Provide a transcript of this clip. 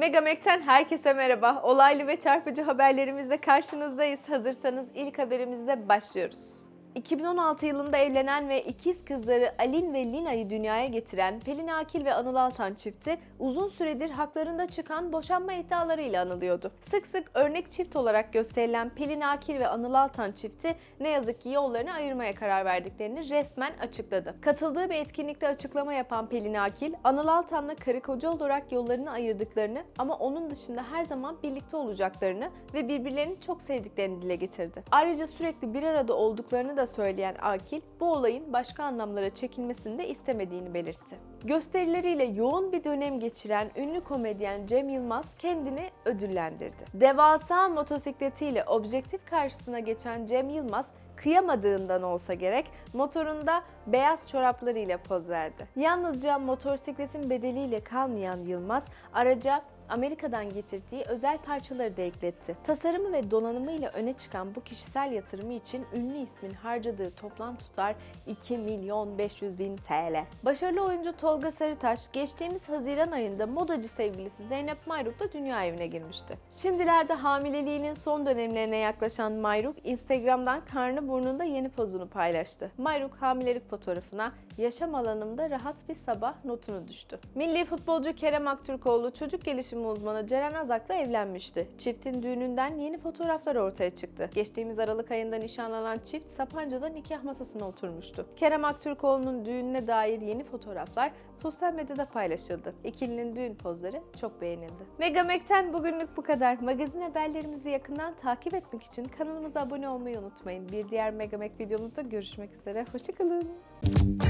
Megamek'ten herkese merhaba. Olaylı ve çarpıcı haberlerimizle karşınızdayız. Hazırsanız ilk haberimizle başlıyoruz. 2016 yılında evlenen ve ikiz kızları Alin ve Lina'yı dünyaya getiren Pelin Akil ve Anıl Altan çifti uzun süredir haklarında çıkan boşanma iddialarıyla anılıyordu. Sık sık örnek çift olarak gösterilen Pelin Akil ve Anıl Altan çifti ne yazık ki yollarını ayırmaya karar verdiklerini resmen açıkladı. Katıldığı bir etkinlikte açıklama yapan Pelin Akil, Anıl Altan'la karı koca olarak yollarını ayırdıklarını ama onun dışında her zaman birlikte olacaklarını ve birbirlerini çok sevdiklerini dile getirdi. Ayrıca sürekli bir arada olduklarını da söyleyen Akil, bu olayın başka anlamlara çekilmesini de istemediğini belirtti. Gösterileriyle yoğun bir dönem geçiren ünlü komedyen Cem Yılmaz kendini ödüllendirdi. Devasa motosikletiyle objektif karşısına geçen Cem Yılmaz kıyamadığından olsa gerek motorunda beyaz çoraplarıyla poz verdi. Yalnızca motosikletin bedeliyle kalmayan Yılmaz araca Amerika'dan getirdiği özel parçaları da ekletti. Tasarımı ve donanımıyla öne çıkan bu kişisel yatırımı için ünlü ismin harcadığı toplam tutar 2 milyon 500 bin TL. Başarılı oyuncu Tolga Sarıtaş geçtiğimiz Haziran ayında modacı sevgilisi Zeynep Mayruk'la dünya evine girmişti. Şimdilerde hamileliğinin son dönemlerine yaklaşan Mayruk Instagram'dan karnı burnunda yeni pozunu paylaştı. Mayruk hamilelik fotoğrafına yaşam alanımda rahat bir sabah notunu düştü. Milli futbolcu Kerem Aktürkoğlu çocuk gelişimi uzmanı Ceren Azak'la evlenmişti. Çiftin düğününden yeni fotoğraflar ortaya çıktı. Geçtiğimiz Aralık ayında nişanlanan çift Sapanca'da nikah masasına oturmuştu. Kerem Aktürkoğlu'nun düğününe dair yeni fotoğraflar sosyal medyada paylaşıldı. İkilinin düğün pozları çok beğenildi. Megamek'ten bugünlük bu kadar. Magazin haberlerimizi yakından takip etmek için kanalımıza abone olmayı unutmayın. Bir diğer Megamek videomuzda görüşmek üzere. Hoşçakalın.